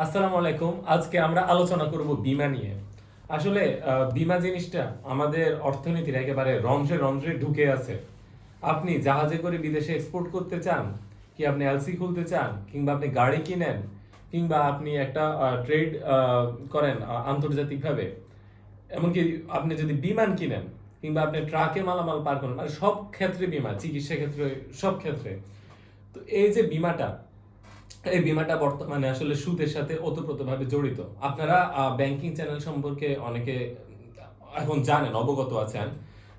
আসসালামু আলাইকুম। আজকে আমরা আলোচনা করব বিমা নিয়ে। আসলে বিমা জিনিসটা আমাদের অর্থনীতির একেবারে রন্ধ্রে রন্ধ্রে ঢুকে আছে। আপনি জাহাজে করে বিদেশে এক্সপোর্ট করতে চান, কি আপনি এলসি খুলতে চান, কিংবা আপনি গাড়ি কিনেন, কিংবা আপনি একটা ট্রেড করেন আন্তর্জাতিকভাবে, এমনকি আপনি যদি বিমান কিনেন, কিংবা আপনি ট্রাকে মালামাল পার করেন মানে সব ক্ষেত্রে বিমা, চিকিৎসা ক্ষেত্রে, সব ক্ষেত্রে। তো এই যে বিমাটা এই বিমাটা বর্তমানে আসলে সুদের সাথে ওতপ্রোতভাবে জড়িত। আপনারা ব্যাংকিং চ্যানেল সম্পর্কে অনেকে এখন জানেন, অবগত আছেন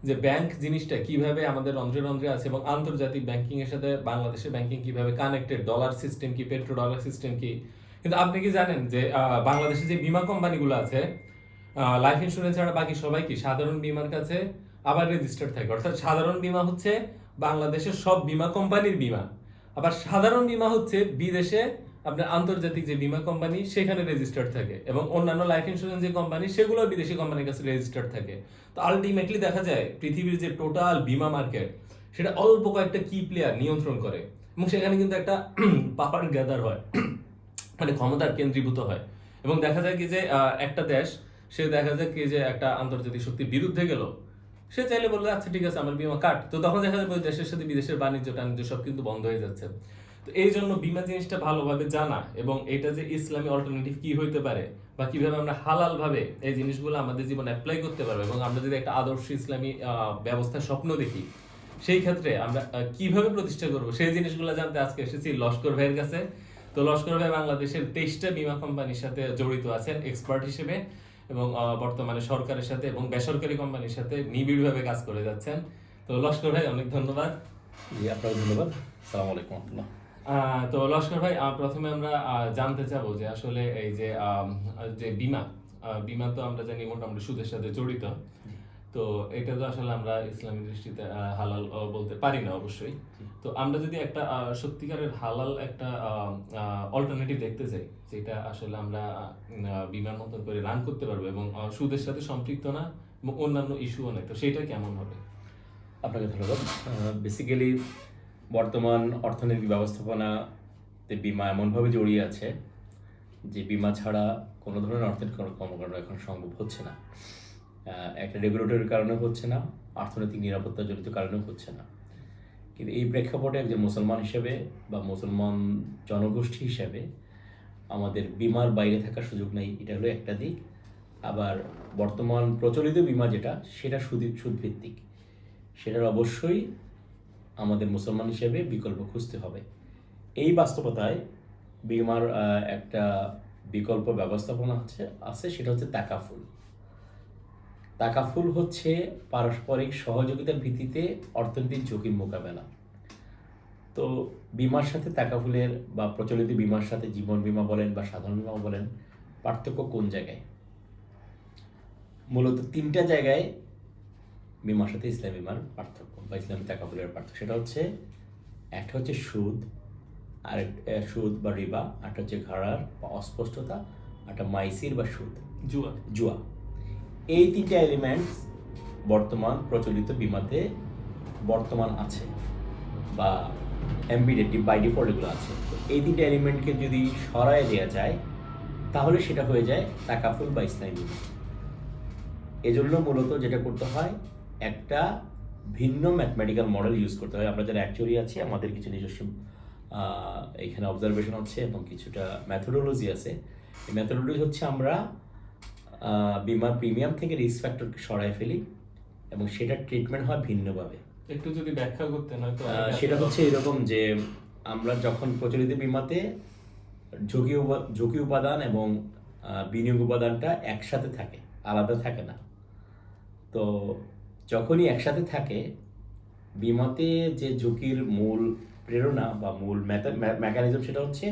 যে ব্যাংক জিনিসটা কীভাবে আমাদের রন্ধ্রে রন্ধ্রে আছে এবং আন্তর্জাতিক ব্যাংকিং এর সাথে বাংলাদেশের ব্যাংকিং কীভাবে কানেক্টেড ডলার সিস্টেম কি পেট্রো ডলার সিস্টেম কি? কিন্তু আপনি কি জানেন যে বাংলাদেশে যে বিমা কোম্পানিগুলো আছে লাইফ ইন্স্যুরেন্স ছাড়া বাকি সবাই কি সাধারণ বিমার কাছে আবার রেজিস্টার্ড থাকে? অর্থাৎ সাধারণ বিমা হচ্ছে বাংলাদেশের সব বিমা কোম্পানির বিমা। আবার সাধারণ বিমা হচ্ছে বিদেশে আপনার আন্তর্জাতিক যে বিমা কোম্পানি, সেখানে রেজিস্টার্ড থাকে এবং অন্যান্য লাইফ ইন্স্যুরেন্স যে কোম্পানি, সেগুলো বিদেশি কোম্পানির কাছে রেজিস্টার্ড থাকে। তো আলটিমেটলি দেখা যায়, পৃথিবীর যে টোটাল বিমা মার্কেট সেটা অল্প কয়েকটা কি প্লেয়ার নিয়ন্ত্রণ করে এবং সেখানে কিন্তু একটা পাপার গ্যাদার হয় মানে ক্ষমতার কেন্দ্রীভূত হয়। এবং দেখা যায় কি যে একটা দেশ, সে দেখা যায় কি যে একটা আন্তর্জাতিক শক্তির বিরুদ্ধে গেল সে চাইলে বলল আচ্ছা ঠিক আছে আমার বিমা কাট। তো তখন দেখা যাবে দেশের সাথে বিদেশের বাণিজ্য টাণিজ্য সব কিন্তু বন্ধ হয়ে যাচ্ছে। তো এই জন্য বিমা জিনিসটা ভালোভাবে জানা এবং এটা যে ইসলামী অল্টারনেটিভ কি হইতে পারে বা কীভাবে আমরা হালাল ভাবে এই জিনিসগুলো আমাদের জীবনে অ্যাপ্লাই করতে পারব এবং আমরা যদি একটা আদর্শ ইসলামী আহ, ব্যবস্থার স্বপ্ন দেখি সেই ক্ষেত্রে আমরা কীভাবে প্রতিষ্ঠা করব? সেই জিনিসগুলো জানতে আজকে এসেছি লস্কর ভাইয়ের কাছে। তো লস্কর ভাই বাংলাদেশের তেইশটা বিমা কোম্পানির সাথে জড়িত আছেন এক্সপার্ট হিসেবে। এবং বর্তমানে সরকারের সাথে এবং বেসরকারি কোম্পানির সাথে নিবিড়ভাবে কাজ করে যাচ্ছেন। তো লস্কর ভাই অনেক ধন্যবাদ। জি আপনাকে ধন্যবাদ। সালাম আলাইকুম রহমতুল্লাহ। তো লস্কর ভাই প্রথমে আমরা জানতে চাবো যে আসলে এই যে যে বিমা বিমা তো আমরা জানি মোটামুটি সুদের সাথে জড়িত। তো এটা তো আসলে আমরা ইসলামী দৃষ্টিতে হালাল বলতে পারি না অবশ্যই। তো আমরা যদি একটা সত্যিকারের হালাল একটা অল্টারনেটিভ দেখতে চাই যেটা আসলে আমরা বিমার মতন করে রান করতে পারব এবং সুদের সাথে সম্পৃক্ত না এবং অন্যান্য ইস্যুও নেই তো সেটা কেমন হবে? আপনাকে ধন্যবাদ। বেসিক্যালি বর্তমান অর্থনৈতিক ব্যবস্থাপনাতে বিমা এমনভাবে জড়িয়ে আছে যে বিমা ছাড়া কোনো ধরনের অর্থনৈতিক কর্মকাণ্ড এখন সম্ভব হচ্ছে না। একটা রেগুলেটরের কারণে হচ্ছে না, অর্থনৈতিক নিরাপত্তা জড়িত কারণে হচ্ছে না। কিন্তু এই প্রেক্ষাপটে একজন মুসলমান হিসেবে বা মুসলমান জনগোষ্ঠী হিসেবে আমাদের বিমার বাইরে থাকার সুযোগ নেই, এটা হলো একটা দিক। আবার বর্তমান প্রচলিত বিমা যেটা, সেটা সুদ সুদভিত্তিক। সেটার অবশ্যই আমাদের মুসলমান হিসেবে বিকল্প খুঁজতে হবে। এই বাস্তবতায় বিমার একটা বিকল্প ব্যবস্থাপনা হচ্ছে, আছে, সেটা হচ্ছে তাকাফুল তাকাফুল হচ্ছে পারস্পরিক সহযোগিতার ভিত্তিতে অর্থনৈতিক ঝুঁকির মোকাবেলা। তো বিমার সাথে তাকাফুলের বা প্রচলিত বিমার সাথে জীবন বিমা বলেন বা সাধারণ বিমা বলেন পার্থক্য কোন জায়গায়? মূলত তিনটা জায়গায় বিমার সাথে ইসলাম বিমার পার্থক্য বা ইসলামী তাকাফুলের পার্থক্য। সেটা হচ্ছে একটা হচ্ছে সুদ আর সুদ বা রিবা একটা হচ্ছে ঘাড়ার বা অস্পষ্টতা একটা মাইসির বা সুদ। জুয়া। জুয়া। এই তিনটা এলিমেন্টস বর্তমান প্রচলিত বিমাতে বর্তমান আছে বা এমবিডেটিভ বাই ডিফল্ট এগুলো আছে। তো এই তিনটা এলিমেন্টকে যদি সরায় দেওয়া যায়, তাহলে সেটা হয়ে যায় তাকাফুল বা ইসলামী বিমা এজন্য মূলত যেটা করতে হয়, একটা ভিন্ন ম্যাথমেটিক্যাল মডেল ইউজ করতে হয়। আমরা যারা অ্যাকচুয়ালি আছি, আমাদের কিছু নিজস্ব এখানে অবজারভেশন হচ্ছে এবং কিছুটা ম্যাথোডোলজি আছে। এই ম্যাথোডোলজি হচ্ছে আমরা বিমার প্রিমিয়াম থেকে রিস্ক ফ্যাক্টরকে সরায় ফেলি এবং সেটার ট্রিটমেন্ট হয় ভিন্নভাবে। একটু যদি ব্যাখ্যা করতেন হয়তো সেটা হচ্ছে এরকম যে আমরা যখন প্রচলিত বিমাতে ঝুঁকি ঝুঁকি উপাদান এবং বিনিয়োগ উপাদানটা একসাথে থাকে আলাদা থাকে না। তো যখনই একসাথে থাকে বিমাতে যে ঝুঁকির মূল প্রেরণা বা মূল মেকানিজম সেটা হচ্ছে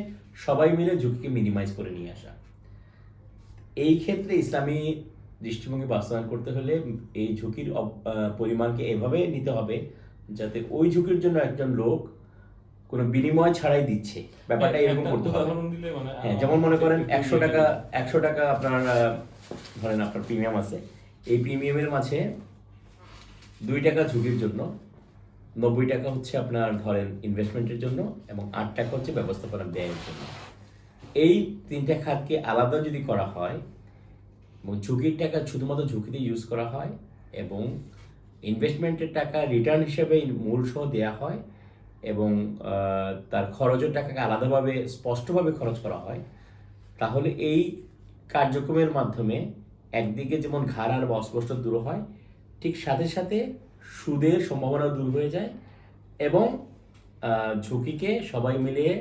সবাই মিলে ঝুঁকিকে মিনিমাইজ করে নিয়ে আসা। এই ক্ষেত্রে ইসলামী দৃষ্টিভঙ্গি বাস্তবায়ন করতে হলে এই ঝুঁকির পরিমাণকে এভাবে নিতে হবে যাতে ওই ঝুঁকির জন্য একজন লোক কোনো বিনিময় ছাড়াই দিচ্ছে। ব্যাপারটা এরকম করতে হবে। মানে হ্যাঁ যেমন মনে করেন একশো টাকা একশো টাকা আপনার ধরেন আপনার প্রিমিয়াম আছে। এই প্রিমিয়ামের মাঝে দুই টাকা ঝুঁকির জন্য নব্বই টাকা হচ্ছে আপনার ধরেন ইনভেস্টমেন্টের জন্য এবং আট টাকা হচ্ছে ব্যবস্থাপনা ব্যয়ের জন্য। এই তিনটা খাতকে আলাদা যদি করা হয়, এবং ঝুঁকির টাকা শুধুমাত্র ঝুঁকিতে ইউজ করা হয়, এবং ইনভেস্টমেন্টের টাকা রিটার্ন হিসেবে মূল সহ দেওয়া হয়, এবং তার খরচের টাকাকে আলাদাভাবে, স্পষ্টভাবে খরচ করা হয়, তাহলে এই কার্যক্রমের মাধ্যমে একদিকে যেমন ঘাড় বা অস্পষ্ট দূর হয়, ঠিক সাথে সাথে সুদের সম্ভাবনা দূর হয়ে যায়, এবং ঝুঁকিকে সবাই মিলিয়ে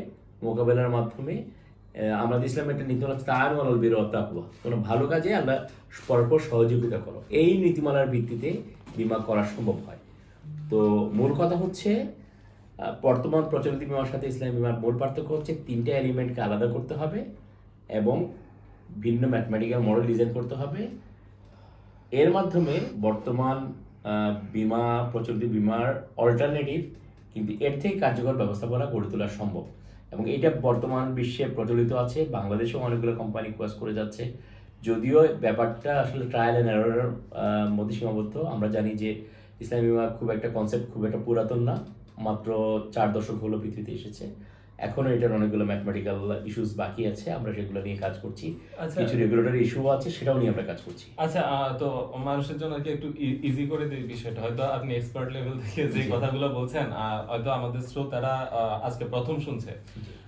মোকাবেলার মাধ্যমে আমাদের ইসলামের একটা হচ্ছে তার মানল বের তাকুয়া কোনো ভালো কাজে আমরা পরপর সহযোগিতা করো। এই নীতিমালার ভিত্তিতে বিমা করা সম্ভব হয়। তো মূল কথা হচ্ছে বর্তমান প্রচলিত বিমার সাথে ইসলামী বিমার মূল পার্থক্য হচ্ছে তিনটে এলিমেন্টকে আলাদা করতে হবে এবং ভিন্ন ম্যাথমেটিক্যাল মডেল ডিজাইন করতে হবে। এর মাধ্যমে বর্তমান বিমা, প্রচলিত বিমার অল্টারনেটিভ কিন্তু এর থেকে কার্যকর ব্যবস্থাপনা গড়ে তোলা সম্ভব। এবং এটা বর্তমান বিশ্বে প্রচলিত আছে, বাংলাদেশেও অনেকগুলো কোম্পানি কোয়াস করে যাচ্ছে। যদিও ব্যাপারটা আসলে ট্রায়াল অ্যান্ড এররের মধ্যে সীমাবদ্ধ। আমরা জানি যে ইসলামী খুব একটা কনসেপ্ট খুব একটা পুরাতন না। মাত্র চার দশক হলো পৃথিবীতে এসেছে। এখনও এটার অনেকগুলো ম্যাথমেটিক্যাল ইস্যুস বাকি আছে আমরা সেগুলো নিয়ে কাজ করছি। আচ্ছা। কিছু রেগুলেটরি ইস্যু আছে সেটাও নিয়ে আমরা কাজ করছি। আচ্ছা তো মানুষের জন্য কি একটু ইজি করে দিই বিষয়টা? হয়তো আপনি এক্সপার্ট লেভেল থেকে যে কথাগুলো বলছেন হয়তো আমাদের শ্রোতারা আজকে প্রথম শুনছে।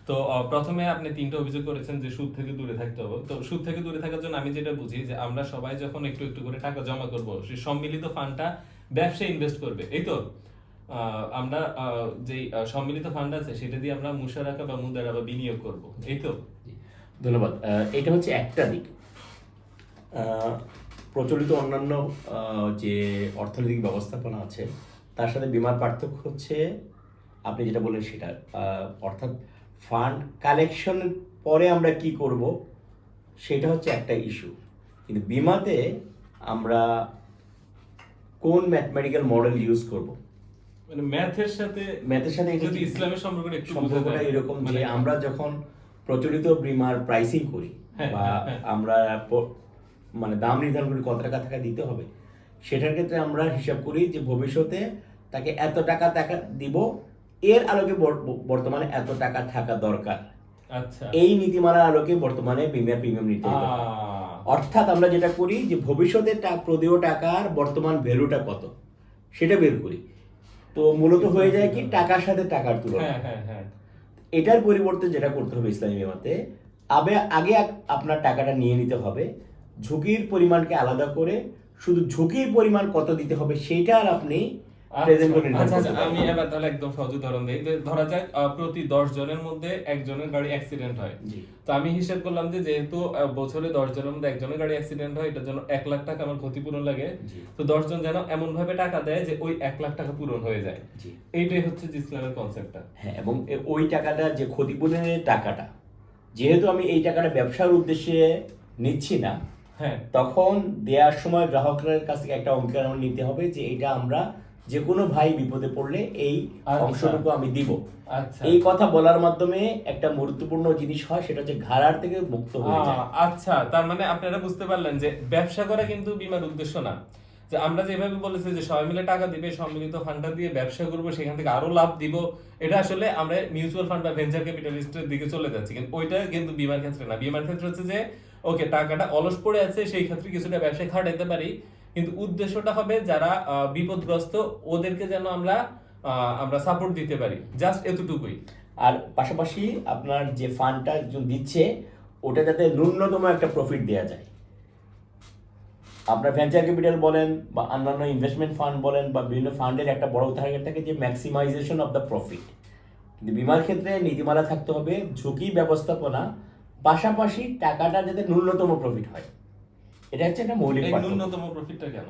তো প্রথমে আপনি তিনটা অভিযোগ করেছেন যে সুদ থেকে দূরে থাকতে হবে। তো সুদ থেকে দূরে থাকার জন্য আমি যেটা বুঝি যে আমরা সবাই যখন একটু একটু করে টাকা জমা করব সেই সম্মিলিত ফান্ডটা ব্যবসায় ইনভেস্ট করবে এই তো? আমরা যেই সম্মিলিত ফান্ড আছে, সেটা দিয়ে আমরা মুশারাকা বা মুদারা বা বিনিয়োগ করব। এই তো? ধন্যবাদ। এটা হচ্ছে একটা দিক। প্রচলিত অন্যান্য যে অর্থনৈতিক ব্যবস্থাপনা আছে, তার সাথে বিমার পার্থক্য হচ্ছে, আপনি যেটা বললেন সেটা অর্থাৎ ফান্ড কালেকশনের পরে আমরা কি করব, সেটা হচ্ছে একটা ইস্যু কিন্তু বিমাতে আমরা কোন ম্যাথমেটিক্যাল মডেল ইউজ করব? মানে ম্যাথের সাথে ম্যাথের সাথে যদি ইসলামের সম্পর্কটা একটু সম্পর্কটা এরকম যে মানে আমরা যখন প্রচলিত বিমার প্রাইসিং করি হ্যাঁ, বা হ্যাঁ, হ্যাঁ। আমরা মানে দাম নির্ধারণ করি কত টাকা টাকা দিতে হবে সেটার ক্ষেত্রে আমরা হিসাব করি যে ভবিষ্যতে তাকে এত টাকা টাকা দিব এর আলোকে বর্তমানে এত টাকা থাকা দরকার। আচ্ছা। এই নীতিমালার আলোকে বর্তমানে প্রিমিয়ার প্রিমিয়াম নিতে হবে অর্থাৎ আমরা যেটা করি যে ভবিষ্যতে প্রদেয় টাকার বর্তমান ভ্যালুটা কত সেটা বের করি। তো মূলত হয়ে যায় কি টাকার সাথে টাকার তুলনা। হ্যাঁ হ্যাঁ হ্যাঁ। এটার পরিবর্তে যেটা করতে হবে ইসলামী বিমাতে আবে আগে আপ- আপনার টাকাটা নিয়ে নিতে হবে ঝুঁকির পরিমাণকে আলাদা করে শুধু ঝুঁকির পরিমাণ কত দিতে হবে সেটা আর আপনি আচ্ছা আচ্ছা আমি এবার তাহলে একদম সহজ উদাহরণ দিই। ধরা যাক প্রতি দশ জনের মধ্যে একজনের গাড়ি অ্যাক্সিডেন্ট হয়। তো আমি হিসেব করলাম যে যেহেতু বছরে দশ জনের মধ্যে একজনের গাড়ি অ্যাক্সিডেন্ট হয় এটার জন্য এক লাখ টাকা আমার ক্ষতিপূরণ লাগে। তো যেন এমন ভাবে টাকা দেয় যে ওই এক লাখ টাকা পূরণ হয়ে যায়। এইটাই হচ্ছে ইসলামের কনসেপ্টটা হ্যাঁ এবং ওই টাকাটা যে ক্ষতিপূরণের টাকাটা যেহেতু আমি এই টাকাটা ব্যবসার উদ্দেশ্যে নিচ্ছি না হ্যাঁ। তখন দেওয়ার সময় গ্রাহকের কাছ থেকে একটা অঙ্কের নিতে হবে যে এটা আমরা যে কোনো ভাই বিপদে পড়লে এই আচ্ছা। অংশটুকু আমি দিব। আচ্ছা। এই কথা বলার মাধ্যমে একটা গুরুত্বপূর্ণ জিনিস হয় সেটা হচ্ছে ঘাড়ার থেকে মুক্ত হয়ে যায়। আচ্ছা তার মানে আপনারা বুঝতে পারলেন যে ব্যবসা করা কিন্তু বিমার উদ্দেশ্য না। যে আমরা যেভাবে বলেছি যে সবাই মিলে টাকা দিবে সম্মিলিত ফান্ডটা দিয়ে ব্যবসা করব সেখান থেকে আরও লাভ দিব এটা আসলে আমরা মিউচুয়াল ফান্ড বা ভেঞ্চার ক্যাপিটালিস্টের দিকে চলে যাচ্ছি। কিন্তু ওইটা কিন্তু বিমার ক্ষেত্রে না। বিমার ক্ষেত্রে হচ্ছে যে ওকে টাকাটা অলস পড়ে আছে সেই ক্ষেত্রে কিছুটা ব্যবসায় খাটাইতে পারি কিন্তু উদ্দেশ্যটা হবে যারা বিপদগ্রস্ত, ওদেরকে যেন আমরা আমরা সাপোর্ট দিতে পারি। জাস্ট এতটুকুই। আর পাশাপাশি আপনার যে ফান্ডটা একজন দিচ্ছে, ওটা যাতে ন্যূনতম একটা প্রফিট দেওয়া যায়। আপনার ভেঞ্চার ক্যাপিটাল বলেন বা অন্যান্য ইনভেস্টমেন্ট ফান্ড বলেন বা বিভিন্ন ফান্ডের একটা বড় টার্গেট থাকে যে ম্যাক্সিমাইজেশন অফ দ্য প্রফিট কিন্তু বিমার ক্ষেত্রে নীতিমালা থাকতে হবে ঝুঁকি ব্যবস্থাপনা, পাশাপাশি টাকাটা যাতে ন্যূনতম প্রফিট হয়। এটা হচ্ছে একটা মৌলিক। ন্যূনতম প্রফিটটা কেন?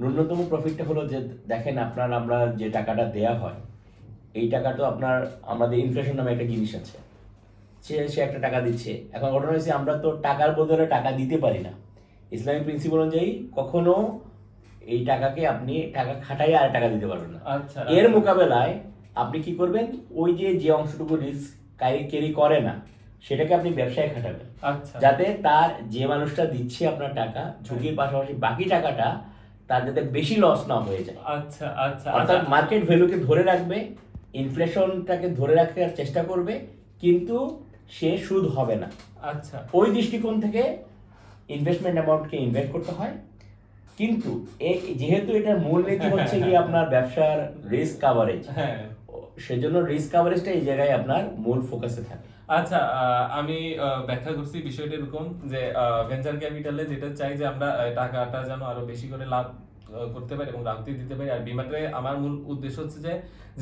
ন্যূনতম প্রফিটটা হলো যে দেখেন আপনার আমরা যে টাকাটা দেয়া হয় এই টাকা তো আপনার আমাদের ইনফ্লেশন নামে একটা জিনিস আছে। সে সে একটা টাকা দিচ্ছে। এখন ঘটনা হয়েছে আমরা তো টাকার বদলে টাকা দিতে পারি না। ইসলামিক প্রিন্সিপাল অনুযায়ী কখনো এই টাকাকে আপনি টাকা খাটাই আর টাকা দিতে পারবেন না। আচ্ছা। এর মোকাবেলায় আপনি কি করবেন? ওই যে যে অংশটুকু রিস্ক ক্যারি করে না সেটাকে আপনি ব্যবসায় খাটাবেন। আচ্ছা। যাতে তার যে মানুষটা দিচ্ছে আপনার টাকা ঝুঁকির পাশাপাশি বাকি টাকাটা তার যাতে বেশি লস না হয়ে যায়। আচ্ছা আচ্ছা অর্থাৎ আচ্ছা মার্কেট ভ্যালুকে ধরে রাখবে ইনফ্লেশনটাকে ধরে রাখার চেষ্টা করবে কিন্তু সে সুদ হবে না। আচ্ছা। ওই দৃষ্টিকোণ থেকে ইনভেস্টমেন্ট অ্যামাউন্টকে ইনভেস্ট করতে হয়। কিন্তু যেহেতু এটার মূল নীতি হচ্ছে কি আপনার ব্যবসার রিস্ক কাভারেজ হ্যাঁ। সেজন্য রিস্ক কাভারেজটা এই জায়গায় আপনার মূল ফোকাসে থাকে। আচ্ছা আমি ব্যাখ্যা করছি বিষয়টা এরকম যে ভেঞ্চার ক্যাপিটালে যেটা চাই যে আমরা টাকাটা যেন আরও বেশি করে লাভ করতে পারি এবং রাখতে দিতে পারি। আর বিমাতে আমার মূল উদ্দেশ্য হচ্ছে যে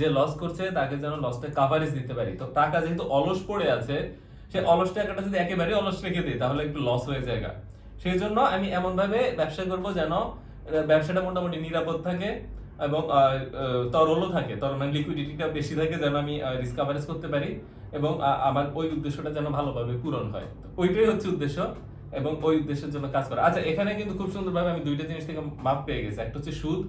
যে লস করছে তাকে যেন লসটা কাভারেজ দিতে পারি। তো টাকা যেহেতু অলস পড়ে আছে, সে অলস টাকাটা যদি একেবারে অলস রেখে দিই তাহলে একটু লস হয়ে যায় সেই জন্য আমি এমন ভাবে ব্যবসা করব যেন, ব্যবসাটা মোটামুটি নিরাপদ থাকে। এবং তরলও থাকে। তরল মানে লিকুইডিটিটা বেশি থাকে যেন আমি রিস্ক কাভারেজ করতে পারি এবং আমার ওই উদ্দেশ্যটা যেন ভালোভাবে পূরণ হয়। ওইটাই হচ্ছে উদ্দেশ্য এবং ওই উদ্দেশ্যের জন্য কাজ করা। আচ্ছা এখানে কিন্তু খুব সুন্দরভাবে আমি দুইটা জিনিস থেকে মাপ পেয়ে গেছি। একটা হচ্ছে সুদ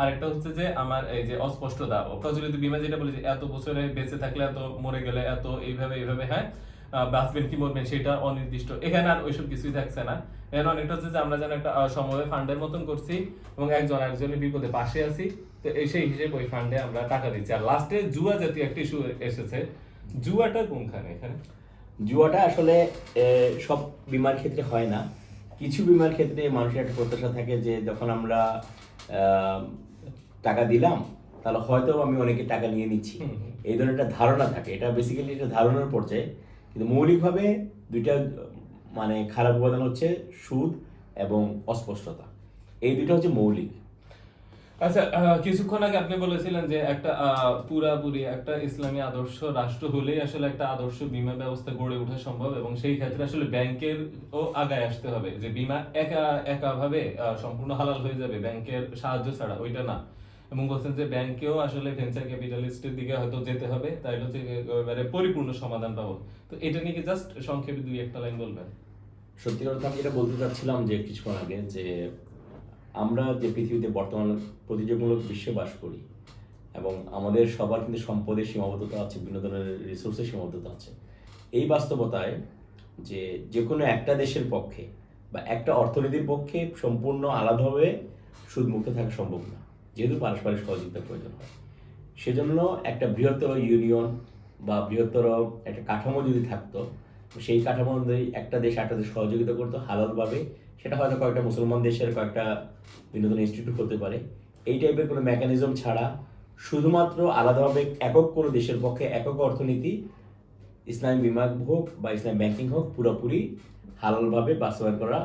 আর একটা হচ্ছে যে আমার এই যে অস্পষ্টতা। প্রচলিত বিমা যেটা বলে যে, এত বছরে বেঁচে থাকলে এত মরে গেলে এত এইভাবে এইভাবে হ্যাঁ? বাঁচবেন কি মরবেন সেটা অনির্দিষ্ট। এখানে আর ওইসব কিছুই থাকছে না। এখানে অনেকটা হচ্ছে যে আমরা যেন একটা আহ, সমবায় ফান্ডের মতন করছি এবং একজন একজনের বিপদে পাশে আছি। তো এই সেই হিসেবে ওই ফান্ডে আমরা টাকা দিচ্ছি। আর লাস্টে জুয়া জাতীয় একটা ইস্যু এসেছে। জুয়াটা কোনখানে এখানে? জুয়াটা আসলে সব বিমার ক্ষেত্রে হয় না। কিছু বিমার ক্ষেত্রে মানুষের একটা প্রত্যাশা থাকে যে যখন আমরা আহ, টাকা দিলাম তাহলে হয়তো আমি অনেকে টাকা নিয়ে নিচ্ছি। এই ধরনের একটা ধারণা থাকে। এটা বেসিক্যালি একটা ধারণার পর্যায়ে। কিন্তু মৌলিকভাবে দুইটা মানে খারাপ উপাদান হচ্ছে সুদ এবং অস্পষ্টতা। এই দুইটা হচ্ছে মৌলিক। আচ্ছা কিছুক্ষণ আগে আপনি বলেছিলেন যে একটা পুরাপুরি একটা ইসলামী আদর্শ রাষ্ট্র হলেই আসলে একটা আদর্শ বীমা ব্যবস্থা গড়ে ওঠা সম্ভব এবং সেই ক্ষেত্রে আসলে ব্যাংকের ও আগায় আসতে হবে যে বীমা একা একা ভাবে আহ, সম্পূর্ণ হালাল হয়ে যাবে ব্যাংকের সাহায্য ছাড়া ওইটা না। এবং বলছেন যে ব্যাংকেও আসলে ভেঞ্চার ক্যাপিটালিস্টের দিকে হয়তো যেতে হবে, তাইলে হচ্ছে একেবারে পরিপূর্ণ সমাধান পাবো। তো এটা নিয়ে জাস্ট সংক্ষেপে দুই একটা লাইন বলবেন? সত্যি কথা আমি যেটা বলতে চাচ্ছিলাম যে কিছুক্ষণ আগে যে আমরা যে পৃথিবীতে বর্তমান প্রতিযোগিতামূলক বিশ্বে বাস করি এবং আমাদের সবার কিন্তু সম্পদের সীমাবদ্ধতা আছে বিভিন্ন ধরনের রিসোর্সের সীমাবদ্ধতা আছে। এই বাস্তবতায় যে যে কোনো একটা দেশের পক্ষে বা একটা অর্থনীতির পক্ষে সম্পূর্ণ আলাদাভাবে সুদমুক্ত থাকা সম্ভব না। যেহেতু পারস্পরিক সহযোগিতা প্রয়োজন হয়। সেজন্য একটা বৃহত্তর ইউনিয়ন বা বৃহত্তর একটা কাঠামো যদি থাকতো সেই কাঠামো অনুযায়ী একটা দেশ একটা দেশ সহযোগিতা করতো হালালভাবে। সেটা হয়তো কয়েকটা মুসলমান দেশের কয়েকটা বিনোদন ইনস্টিটিউট হতে পারে। এই টাইপের কোনো মেকানিজম ছাড়া শুধুমাত্র আলাদাভাবে একক কোনো দেশের পক্ষে একক অর্থনীতি, ইসলামী বিমা হোক বা ইসলামী ব্যাংকিং হোক, পুরোপুরি হালালভাবে বাস্তবায়ন করা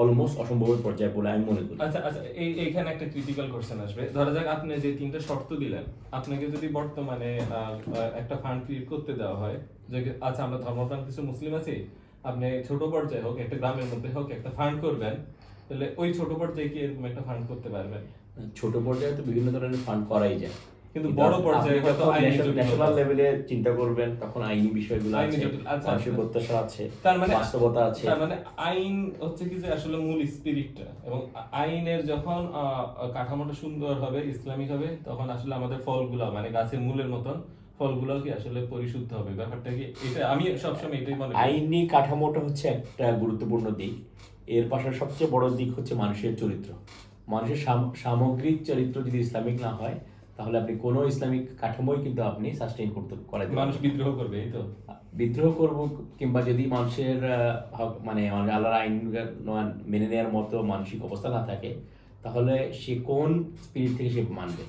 অলমোস্ট অসম্ভবের পর্যায়ে বলে আমি মনে করি। আচ্ছা আচ্ছা এই এইখানে একটা ক্রিটিক্যাল কোশ্চেন আসবে। ধরা যাক আপনি যে তিনটা শর্ত দিলেন আপনাকে যদি বর্তমানে একটা ফান্ড ক্রিয়েট করতে দেওয়া হয় যে আচ্ছা আমরা ধর্মপ্রাণ কিছু মুসলিম আছি আপনি ছোট পর্যায়ে হোক একটা গ্রামের মধ্যে হোক একটা ফান্ড করবেন তাহলে ওই ছোট পর্যায়ে কি এরকম একটা ফান্ড করতে পারবেন? ছোট পর্যায়ে তো বিভিন্ন ধরনের ফান্ড করাই যায়। কিন্তু বড় পর্যায়ে হয়তো ন্যাশনাল লেভেলে চিন্তা করবেন তখন আইনি বিষয়গুলো আছে আচ্ছা, মানুষের। প্রত্যাশা আছে তার মানে বাস্তবতা আছে। তার মানে আইন হচ্ছে কি যে আসলে মূল স্পিরিটটা। এবং আইনের যখন কাঠামোটা সুন্দর হবে ইসলামিক হবে তখন আসলে আমাদের ফলগুলো মানে গাছের মূলের মতন ফলগুলো কি আসলে পরিশুদ্ধ হবে? ব্যাপারটা কি এটা আমি সবসময় এটাই মনে আইনি কাঠামোটা হচ্ছে একটা গুরুত্বপূর্ণ দিক। এর পাশে সবচেয়ে বড় দিক হচ্ছে মানুষের চরিত্র। মানুষের সাম- সামগ্রিক চরিত্র যদি ইসলামিক না হয় তাহলে আপনি কোনো ইসলামিক কাঠামোই কিন্তু আপনি সাস্টেইন করতে করাতে মানুষ বিদ্রোহ করবে এই তো। বিদ্রোহ করব কিংবা যদি মানুষের মানে আমাদের আল্লাহর আইন মেনে নেওয়ার মতো মানসিক অবস্থা না থাকে তাহলে সে কোন স্পিরিট থেকে সে মানবে?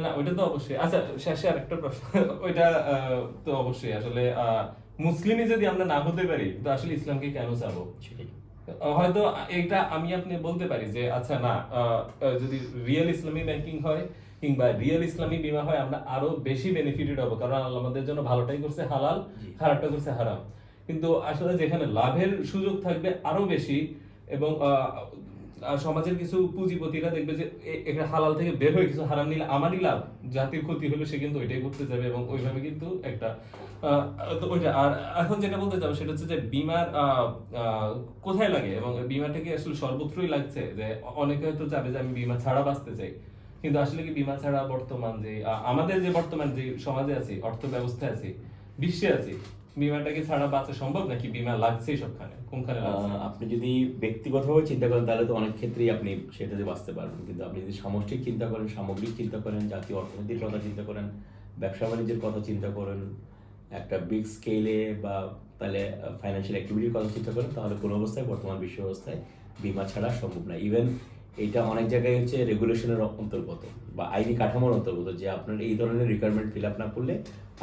না ওইটা তো অবশ্যই। আচ্ছা শেষে আরেকটা প্রশ্ন। ওইটা তো অবশ্যই। আসলে আহ, মুসলিমই যদি আমরা না হতে পারি তো আসলে ইসলামকে কেন চাবো? সেটাই। হয়তো এটা আমি আপনি বলতে পারি যে আচ্ছা না যদি রিয়েল ইসলামী ব্যাংকিং হয় কিংবা রিয়েল ইসলামী বিমা হয় আমরা আরও বেশি বেনিফিটেড হব। কারণ আল্লাহ আমাদের জন্য ভালোটাই করছে হালাল খারাপটা করছে হারাম। কিন্তু আসলে যেখানে লাভের সুযোগ থাকবে আরও বেশি এবং সমাজের কিছু পুঁজিপতিরা দেখবে যে এখানে হালাল থেকে বের হয়ে কিছু হারাম নিলে আমারই লাভ। জাতির ক্ষতি হলে সে কিন্তু ওইটাই করতে যাবে এবং ওইভাবে কিন্তু একটা ওইটা, আর এখন যেটা বলতে চাবো সেটা হচ্ছে যে বিমার কোথায় লাগে? এবং বিমাটা কি আসলে সর্বত্রই লাগছে যে অনেকে হয়তো চাবে যে আমি বিমা ছাড়া বাঁচতে চাই। কিন্তু আসলে কি বিমা ছাড়া বর্তমান যে আমাদের যে বর্তমান যে সমাজে আছি অর্থ ব্যবস্থায় আছি, বিশ্বে আছি বিমাটাকে ছাড়া বাঁচা সম্ভব নাকি বিমা লাগছেই সবখানে কোনখানে আপনি যদি ব্যক্তিগতভাবে চিন্তা করেন তাহলে তো অনেক ক্ষেত্রেই আপনি সেটাতে বাঁচতে পারবেন। কিন্তু আপনি যদি সামষ্টিক চিন্তা করেন সামগ্রিক চিন্তা করেন জাতীয় অর্থনীতির কথা চিন্তা করেন ব্যবসা বাণিজ্যের কথা চিন্তা করেন একটা বিগ স্কেলে বা তাহলে ফাইন্যান্সিয়াল অ্যাক্টিভিটির কথা চিন্তা করেন তাহলে কোনো অবস্থায় বর্তমান বিশ্ব অবস্থায় বিমা ছাড়া সম্ভব না। ইভেন এটা অনেক জায়গায় হচ্ছে রেগুলেশনের অন্তর্গত বা আইনি কাঠামোর অন্তর্গত যে আপনার এই ধরনের রিকোয়ারমেন্ট ফিল আপ না করলে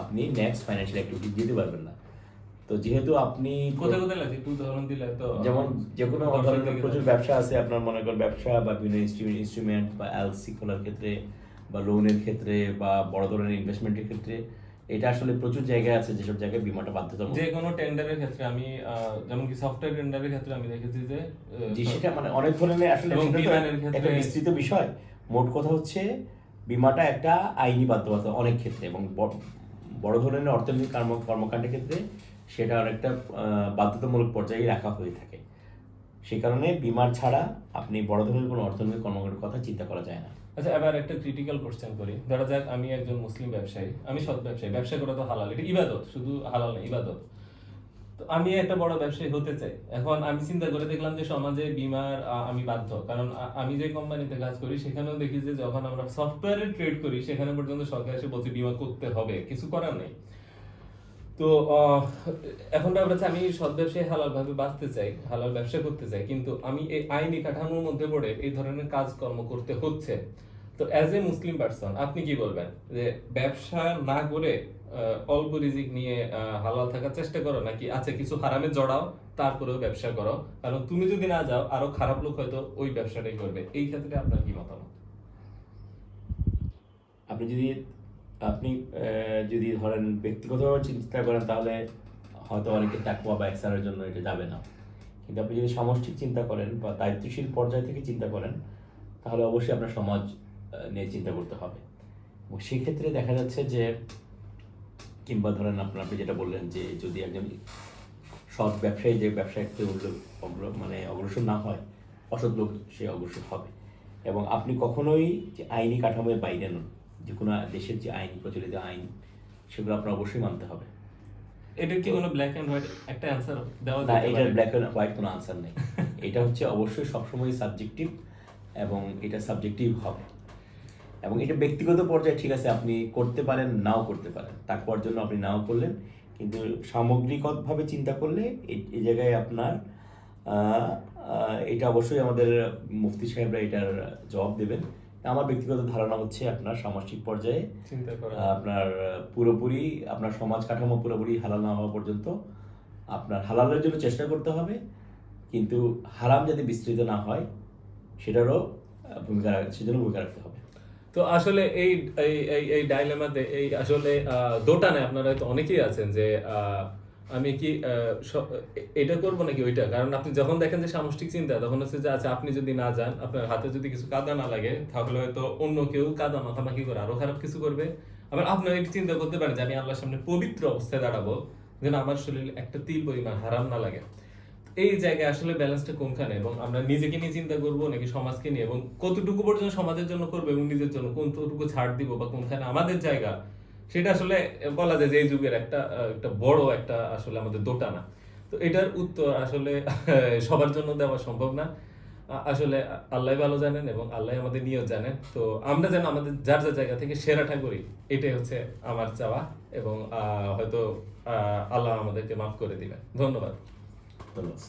আপনি নেক্সট ফাইন্যান্সিয়াল অ্যাক্টিভিটি দিতে পারবেন না। তো যেহেতু আপনি কোথায় কোথায় লাগে একটু উদাহরণ দিলে তো যেমন যে কোনো প্রচুর ব্যবসা আছে আপনার মনে করেন ব্যবসা বা বিভিন্ন ইনস্ট্রুমেন্ট বা এলসি খোলার ক্ষেত্রে বা লোনের ক্ষেত্রে বা বড় ধরনের ইনভেস্টমেন্টের ক্ষেত্রে এটা আসলে প্রচুর আছে যেসব জায়গায় বিমাটা বাধ্যতামূলক। যে কোনো টেন্ডারের ক্ষেত্রে আমি যেমন কি সফটওয়্যার টেন্ডারের ক্ষেত্রে আমি দেখেছি যে জি সেটা মানে অনেক ধরনের আসলে একটা বিস্তৃত বিষয়। মোট কথা হচ্ছে বিমাটা একটা আইনি বাধ্যবাধকতা অনেক ক্ষেত্রে এবং বড় ধরনের অর্থনৈতিক কর্ম কর্মকাণ্ডের ক্ষেত্রে সেটা অনেকটা বাধ্যতামূলক পর্যায়ে রাখা হয়ে থাকে। সে কারণে বিমার ছাড়া আপনি বড় ধরনের কোনো অর্থনৈতিক কর্মকাণ্ডের কথা চিন্তা করা যায় না। আচ্ছা এবার একটা ক্রিটিক্যাল কোশ্চেন করি। ধরা যাক আমি একজন মুসলিম ব্যবসায়ী, আমি সৎ ব্যবসায়ী, ব্যবসা করা তো হালাল, এটা ইবাদত, শুধু হালাল না, ইবাদত। তো আমি একটা বড় ব্যবসায়ী হতে চাই। এখন আমি চিন্তা করে দেখলাম যে সমাজে বিমার আমি বাধ্য। কারণ আমি যে কোম্পানিতে কাজ করি, সেখানেও দেখি যে যখন আমরা সফটওয়্যারে ট্রেড করি, সেখানে পর্যন্ত সরকার এসে বলছে, বিমা করতে হবে। কিছু করার নেই। তো এখন ব্যাপার হচ্ছে আমি সৎ ব্যবসায়ী হালাল ভাবে বাঁচতে চাই, হালাল ব্যবসা করতে চাই, কিন্তু আমি এই আইনি কাঠামোর মধ্যে পড়ে এই ধরনের কাজকর্ম করতে হচ্ছে। তো অ্যাজ এ মুসলিম পার্সন আপনি কি বলবেন? যে, ব্যবসা না করে অল্প রিজিক নিয়ে হালাল থাকার চেষ্টা করো, নাকি আচ্ছা কিছু হারামে জড়াও, তারপরেও ব্যবসা করো? কারণ তুমি যদি না যাও, আরও খারাপ লোক হয়তো ওই ব্যবসাটাই করবে। এই ক্ষেত্রে আপনার কি মতামত? আপনি যদি আপনি যদি ধরেন ব্যক্তিগতভাবে চিন্তা করেন, তাহলে হয়তো অনেকে তাকুয়া বা এক্সারের জন্য এটা যাবে না। কিন্তু আপনি যদি সামষ্টিক চিন্তা করেন বা দায়িত্বশীল পর্যায় থেকে চিন্তা করেন, তাহলে অবশ্যই আপনার সমাজ নিয়ে চিন্তা করতে হবে। এবং সেক্ষেত্রে দেখা যাচ্ছে যে, কিংবা ধরেন আপনার আপনি যেটা বললেন যে, যদি একজন সৎ ব্যবসায়ী, যে ব্যবসায়িকতে উল্লেখ- অগ্র- মানে অগ্রসর না হয়, অসৎ লোক সে অগ্রসর হবে। এবং আপনি কখনোই যে আইনি কাঠামোর বাইরে নন যে কোনো দেশের যে আইন প্রচলিত আইন সেগুলো আপনার অবশ্যই মানতে হবে। এটার কি কোনো ব্ল্যাক এন্ড হোয়াইট একটা অ্যান্সার দেওয়া না এটার ব্ল্যাক অ্যান্ড হোয়াইট কোনো আনসার নেই। এটা হচ্ছে অবশ্যই সবসময় সাবজেক্টিভ এবং এটা সাবজেক্টিভ হবে। এবং এটা ব্যক্তিগত পর্যায়ে ঠিক আছে আপনি করতে পারেন নাও করতে পারেন। তাকওয়ার জন্য আপনি নাও করলেন। কিন্তু সামগ্রিকভাবে চিন্তা করলে এই- জায়গায় আপনার এটা অবশ্যই আমাদের মুফতি সাহেবরা এটার জবাব দেবেন। আমার ব্যক্তিগত ধারণা হচ্ছে আপনার সামাজিক পর্যায়ে আপনার পুরোপুরি আপনার সমাজ কাঠামো পুরোপুরি হালাল না হওয়া পর্যন্ত আপনার হালালের জন্য চেষ্টা করতে হবে কিন্তু হারাম যাতে বিস্তৃত না হয় সেটারও ভূমিকা রাখ- সেজন্য ভূমিকা রাখতে হবে। তো আসলে এই এই এই এই ডাইলেমাতে এই আসলে দোটানে আপনারা হয়তো অনেকেই আছেন যে আমি কি এটা করব নাকি ওইটা? কারণ আপনি যখন দেখেন যে সামষ্টিক চিন্তা, তখন হচ্ছে যে আচ্ছা আপনি যদি না যান, আপনার হাতে যদি কিছু কাদা না লাগে, তাহলে হয়তো অন্য কেউ কাদা মাখামাখি করে আরও খারাপ কিছু করবে। আবার আপনার এটা চিন্তা করতে পারেন যে, আমি আল্লাহর সামনে পবিত্র অবস্থায় দাঁড়াবো, যেন আমার শরীর একটা তিল পরিমাণ হারাম না লাগে। এই জায়গায় আসলে ব্যালেন্সটা কোনখানে? এবং আমরা নিজেকে নিয়ে চিন্তা করব নাকি সমাজকে নিয়ে? এবং কতটুকু পর্যন্ত সমাজের জন্য করব এবং নিজের জন্য? কোনটুকু ছাড় দিব বা কোনখানে আমাদের জায়গা সেটা আসলে বলা যায় যে এই যুগের একটা একটা বড় একটা আসলে আমাদের দোটানা। তো এটার উত্তর আসলে সবার জন্য দেওয়া সম্ভব না। আসলে আল্লাহ ভালো জানেন এবং আল্লাহ আমাদের নিয়ত জানেন। তো আমরা যেন আমাদের যার যার জায়গা থেকে সেরাটা করি এটাই হচ্ছে আমার চাওয়া এবং হয়তো আল্লাহ আমাদেরকে মাফ করে দিবেন। ধন্যবাদ। ধন্যবাদ